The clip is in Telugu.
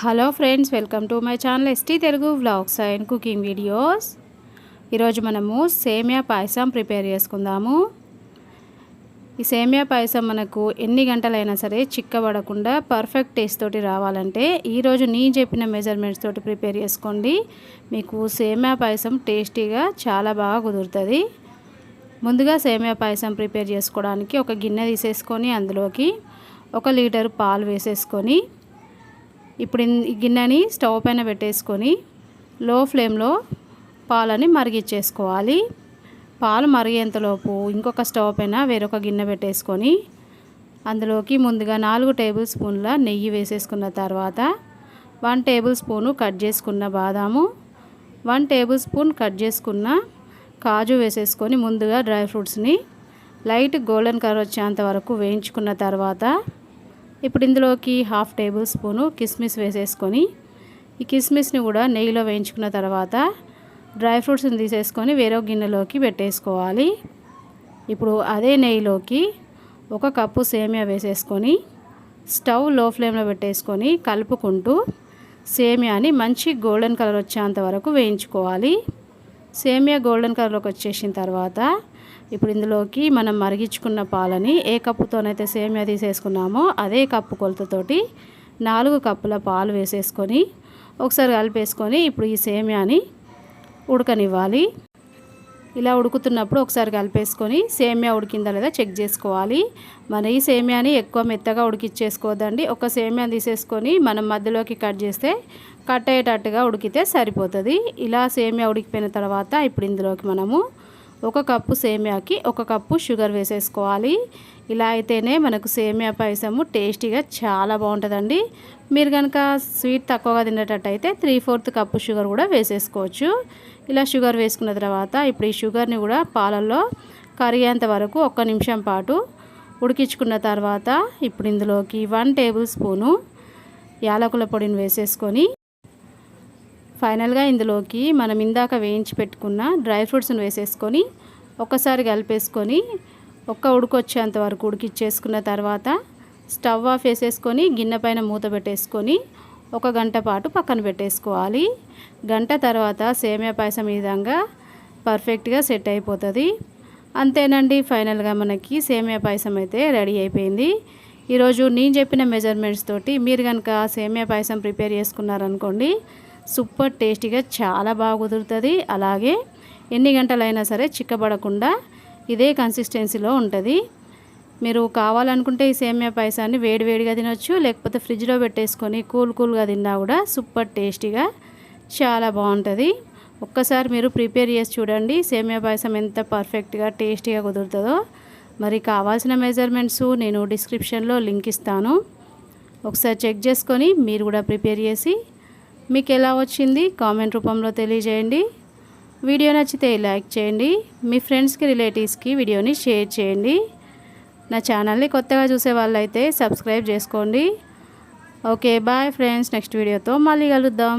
Hello friends welcome to my channel ST Telugu vlogs and cooking videos. ఈరోజు మనము సేమియా పాయసం ప్రిపేర్ చేసుకుందాము. ఈ సేమియా పాయసం మనకు ఎన్ని గంటలైనా సరే చిక్కబడకుండా పర్ఫెక్ట్ టేస్ట్ తోటి రావాలంటే ఈరోజు నేను చెప్పిన మెజర్మెంట్స్ తోటి ప్రిపేర్ చేసుకోండి. మీకు సేమియా పాయసం టేస్టీగా చాలా బాగా కుదురుతుంది. ముందుగా సేమియా పాయసం ప్రిపేర్ చేసుకోవడానికి ఒక గిన్నె తీసేసుకొని అందులోకి ఒక లీటర్ పాలు వేసేసుకొని ఇప్పుడు ఈ గిన్నెని స్టవ్ పైన పెట్టేసుకొని లో ఫ్లేమ్లో పాలని మరిగిచ్చేసుకోవాలి పాలు మరిగేంతలోపు ఇంకొక స్టవ్ పైన వేరొక గిన్నె పెట్టేసుకొని అందులోకి ముందుగా నాలుగు టేబుల్ స్పూన్ల నెయ్యి వేసేసుకున్న తర్వాత వన్ టేబుల్ స్పూను కట్ చేసుకున్న బాదాము వన్ టేబుల్ స్పూన్ కట్ చేసుకున్న కాజు వేసేసుకొని ముందుగా డ్రై ఫ్రూట్స్ని లైట్ గోల్డెన్ కలర్ వచ్చేంత వరకు వేయించుకున్న తర్వాత ఇప్పుడు ఇందులోకి హాఫ్ టేబుల్ స్పూను కిస్మిస్ వేసేసుకొని ఈ కిస్మిస్ని కూడా నెయ్యిలో వేయించుకున్న తర్వాత డ్రై ఫ్రూట్స్ని తీసేసుకొని వేరే గిన్నెలోకి పెట్టేసుకోవాలి. ఇప్పుడు అదే నెయ్యిలోకి ఒక కప్పు సేమియా వేసేసుకొని స్టవ్లో ఫ్లేమ్లో పెట్టేసుకొని కలుపుకుంటూ సేమియాని మంచి గోల్డెన్ కలర్ వచ్చేంత వరకు వేయించుకోవాలి. సేమియా గోల్డెన్ కలర్లోకి వచ్చేసిన తర్వాత ఇప్పుడు ఇందులోకి మనం మరిగించుకున్న పాలని ఏ కప్పుతోనైతే సేమియా తీసేసుకున్నామో అదే కప్పు కొలతతోటి నాలుగు కప్పుల పాలు వేసేసుకొని ఒకసారి కలిపేసుకొని ఇప్పుడు ఈ సేమియాని ఉడకనివ్వాలి. ఇలా ఉడుకుతున్నప్పుడు ఒకసారి కలిపేసుకొని సేమియా ఉడికిందా లేదా చెక్ చేసుకోవాలి. మన ఈ సేమియాని ఎక్కువ మెత్తగా ఉడికిచ్చేసుకోవద్దండి. ఒక సేమియా తీసేసుకొని మనం మధ్యలోకి కట్ చేస్తే కట్ అయ్యేటట్టుగా ఉడికితే సరిపోతుంది. ఇలా సేమియా ఉడికిపోయిన తర్వాత ఇప్పుడు ఇందులోకి మనము ఒక కప్పు సేమియాకి ఒక కప్పు షుగర్ వేసేసుకోవాలి. ఇలా అయితేనే మనకు సేమియా పాయసము టేస్టీగా చాలా బాగుంటుందండి. మీరు కనుక స్వీట్ తక్కువగా తినేటట్టయితే త్రీ ఫోర్త్ కప్పు షుగర్ కూడా వేసేసుకోవచ్చు. ఇలా షుగర్ వేసుకున్న తర్వాత ఇప్పుడు ఈ షుగర్ని కూడా పాలల్లో కరిగేంత వరకు ఒక్క నిమిషం పాటు ఉడికించుకున్న తర్వాత ఇప్పుడు ఇందులోకి వన్ టేబుల్ స్పూను యాలకుల పొడిని వేసేసుకొని ఫైనల్గా ఇందులోకి మనం ఇందాక వేయించి పెట్టుకున్న డ్రై ఫ్రూట్స్ని వేసేసుకొని ఒక్కసారి కలిపేసుకొని ఒక్క ఉడికొచ్చేంత వరకు ఉడికిచ్చేసుకున్న తర్వాత స్టవ్ ఆఫ్ వేసేసుకొని గిన్నె పైన మూత పెట్టేసుకొని ఒక గంట పాటు పక్కన పెట్టేసుకోవాలి. గంట తర్వాత సేమియా పాయసం ఈ విధంగా పర్ఫెక్ట్గా సెట్ అయిపోతుంది. అంతేనండి ఫైనల్గా మనకి సేమియా పాయసం అయితే రెడీ అయిపోయింది. ఈరోజు నేను చెప్పిన మెజర్మెంట్స్ తోటి మీరు కనుక సేమియా పాయసం ప్రిపేర్ చేసుకున్నారనుకోండి సూపర్ టేస్టీగా చాలా బాగా కుదురుతుంది. అలాగే ఎన్ని గంటలైనా సరే చిక్కబడకుండా ఇదే కన్సిస్టెన్సీలో ఉంటుంది. మీరు కావాలనుకుంటే ఈ సేమియా పాయసాన్ని వేడివేడిగా తినొచ్చు లేకపోతే ఫ్రిడ్జ్లో పెట్టేసుకొని కూల్ కూల్గా తిన్నా కూడా సూపర్ టేస్టీగా చాలా బాగుంటుంది. ఒక్కసారి మీరు ప్రిపేర్ చేసి చూడండి సేమియా పాయసం ఎంత పర్ఫెక్ట్గా టేస్టీగా కుదురుతుందో. మరి కావాల్సిన మెజర్మెంట్స్ నేను డిస్క్రిప్షన్లో లింక్ ఇస్తాను. ఒకసారి చెక్ చేసుకొని మీరు కూడా ప్రిపేర్ చేసి మీకు ఎలా వచ్చింది? కామెంట్ రూపంలో తెలియజేయండి. వీడియో నచ్చితే లైక్ చేయండి. మీ ఫ్రెండ్స్కి రిలేటివ్స్కి వీడియోని షేర్ చేయండి. నా ఛానల్ని కొత్తగా చూసే వాళ్ళైతే సబ్స్క్రైబ్ చేసుకోండి. Okay bye friends. నెక్స్ట్ వీడియోతో మళ్ళీ కలుద్దాం.